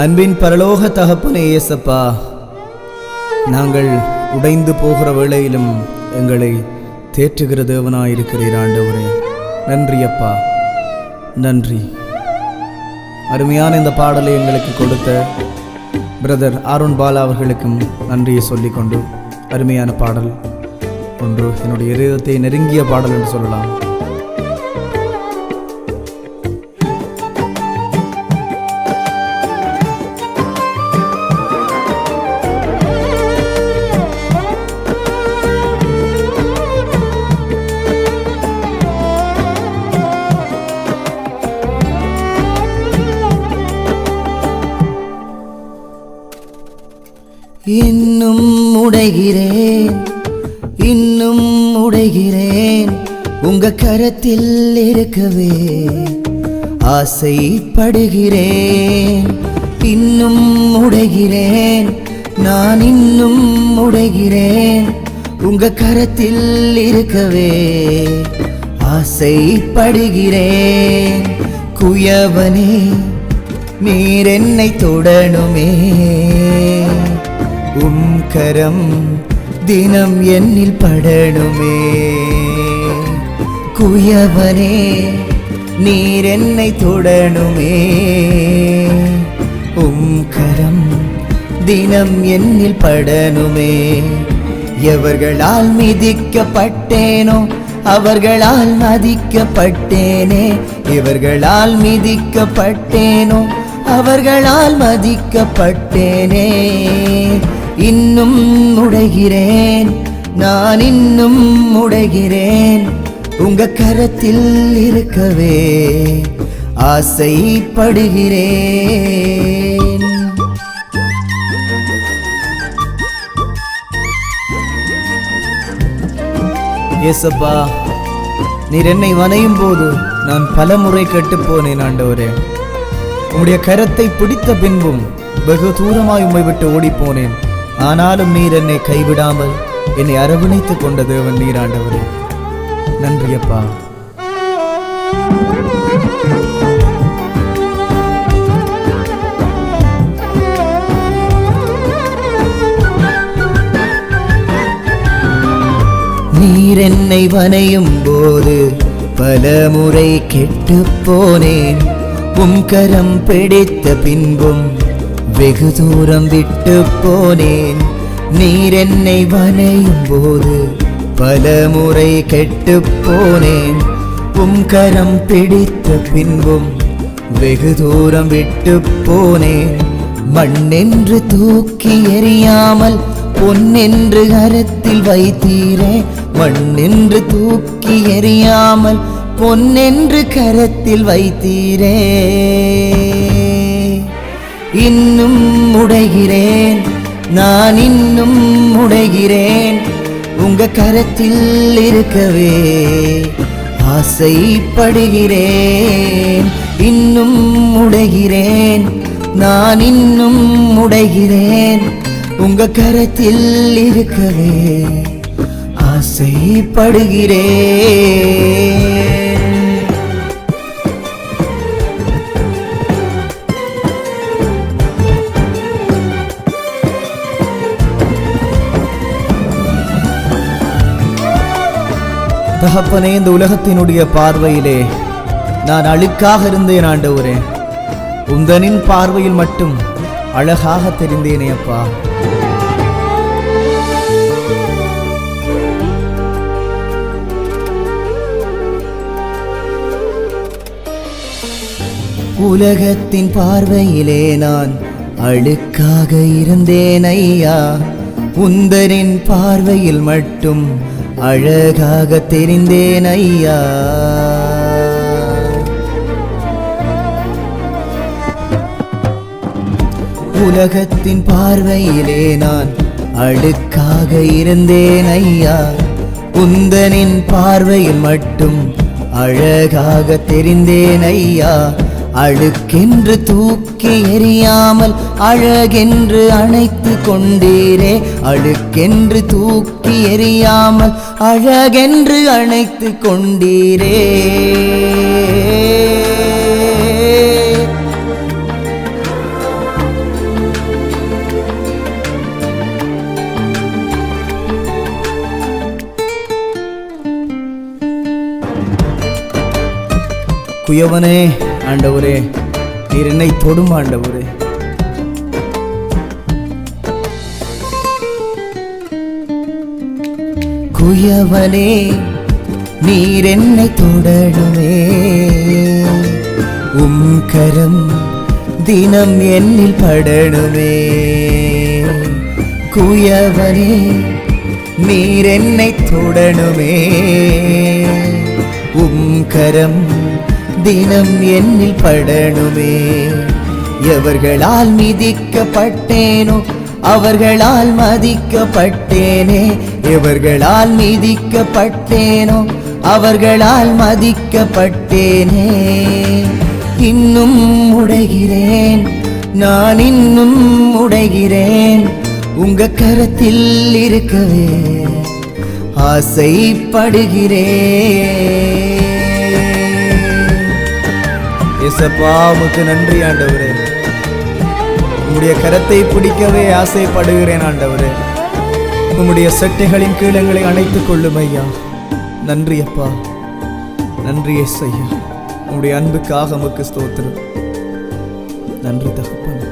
அன்பின் பரலோக தகப்பனே இயேசப்பா நாங்கள் உடைந்து போகிற வேளையிலும் எங்களை தேற்றுகிற தேவனாயிருக்கிறீர் ஆண்டவரே. நன்றி அப்பா நன்றி. அருமையான இந்த பாடலை எங்களுக்கு கொடுத்த பிரதர் ஆருண் பாலா அவர்களுக்கும் நன்றியை சொல்லிக்கொண்டு அருமையான பாடல் ஒன்று. என்னுடைய இதயத்தை நெருங்கிய பாடல் என்று சொல்லலாம். உடைகிறேன் இன்னும் உடைகிறேன். உங்க கரத்தில் இருக்கவே ஆசைப்படுகிறேன். இன்னும் உடைகிறேன் நான் இன்னும் உடைகிறேன். உங்க கரத்தில் இருக்கவே ஆசைப்படுகிறேன். குயவனே நீர் என்னை தொடணுமே. உம் கரம் தினம் என்னில் படணுமே. குயவனே நீர் என்னை தொடணுமே. உம் கரம் தினம் என்னில் படணுமே. எவர்களால் மிதிக்கப்பட்டேனோ அவர்களால் மதிக்கப்பட்டேனே. இவர்களால் மிதிக்கப்பட்டேனோ அவர்களால் மதிக்கப்பட்டேனே. இன்னும் உடைகிறேன் நான் இன்னும் உடைகிறேன் உங்க கரத்தில் இருக்கவே ஆசைப்படுகிறேன். ஏசப்பா நீர் என்னை வனையும் போது நான் பலமுறை கெட்டுப் போனேன் ஆண்டவரே. உம்முடைய கரத்தை பிடித்த பின்பும் வெகு தூரமாய் உம்மை விட்டு ஓடிப்போனேன் ஆனாலும் நீர் என்னை கைவிடாமல் என்னை அரவணைத்துக் கொண்ட தேவன் நீராண்டவரே. நன்றியப்பா. நீர் என்னை வனையும் போது பலமுறை கெட்டு போனேன். உம் கரம் பிடித்த பின்பும் வெகு தூரம் விட்டு போனேன். நீர் என்னை வனையும் போது பல முறை கெட்டு போனேன். உம் கரம் பிடித்த பின்பும் வெகு தூரம் விட்டு போனேன். மண்ணென்று தூக்கி எறியாமல் பொன்னென்று கரத்தில் வைத்தீரே. மண்ணென்று தூக்கி எறியாமல் பொன்னென்று கரத்தில் வைத்தீரே. இன்னும் உடைகிறேன். நான் இன்னும் உடைகிறேன். உங்க கரத்தில் இருக்கவே ஆசைப்படுகிறேன். இன்னும் உடைகிறேன். நான் இன்னும் உடைகிறேன். உங்க கரத்தில் இருக்கவே ஆசைப்படுகிறேன். தகப்பனே இந்த உலகத்தினுடைய பார்வையிலே நான் அழுக்காக இருந்தேன் ஆண்டவரே. உந்தனின் பார்வையில் மட்டும் அழகாக தெரிந்தேனே அப்பா. உலகத்தின் பார்வையிலே நான் அழுக்காக இருந்தேன் ஐயா. உந்தரின் பார்வையில் மட்டும் அழகாக தெரிந்தேன் ஐயா. உலகத்தின் பார்வையிலே நான் அழுக்காக இருந்தேன் ஐயா. உந்தனின் பார்வையில் மட்டும் அழகாக தெரிந்தேன் ஐயா. அழுக்கென்று தூக்கி எறியாமல் அழகென்று அணைத்து கொண்டீரே. அழுக்கென்று தூக்கி எறியாமல் அழகென்று அணைத்து கொண்டீரே. குயவனே ஆண்டவரே நீர் என்னை தொடும் ஆண்டவரே. குயவனே நீர் என்னை தொடருமே உம் கரம் தினம் என்னில் படணுமே குயவனே நீர் என்னை தொடணுமே உம் கரம் தினம் என்னில் படணுமே. எவர்களால் மிதிக்கப்பட்டேனோ அவர்களால் மதிக்கப்பட்டேனே. எவர்களால் மிதிக்கப்பட்டேனோ அவர்களால் மதிக்கப்பட்டேனே. இன்னும் உடைகிறேன் நான் இன்னும் உடைகிறேன். உங்க கரத்தில் இருக்கவே ஆசைப்படுகிறேன். ஏசப்பா உமக்கு நன்றி ஆண்டவரே. உம்முடைய கரத்தை பிடிக்கவே ஆசைப்படுகிறேன் ஆண்டவரே. உம்முடைய சட்டைகளின் கீழங்களை அணைத்துக் கொள்ளும் ஐயா. நன்றி அப்பா. நன்றி எஸ் ஐயா. உங்களுடைய அன்புக்காக உமக்கு ஸ்தோத்திரம். நன்றி தகப்பன்.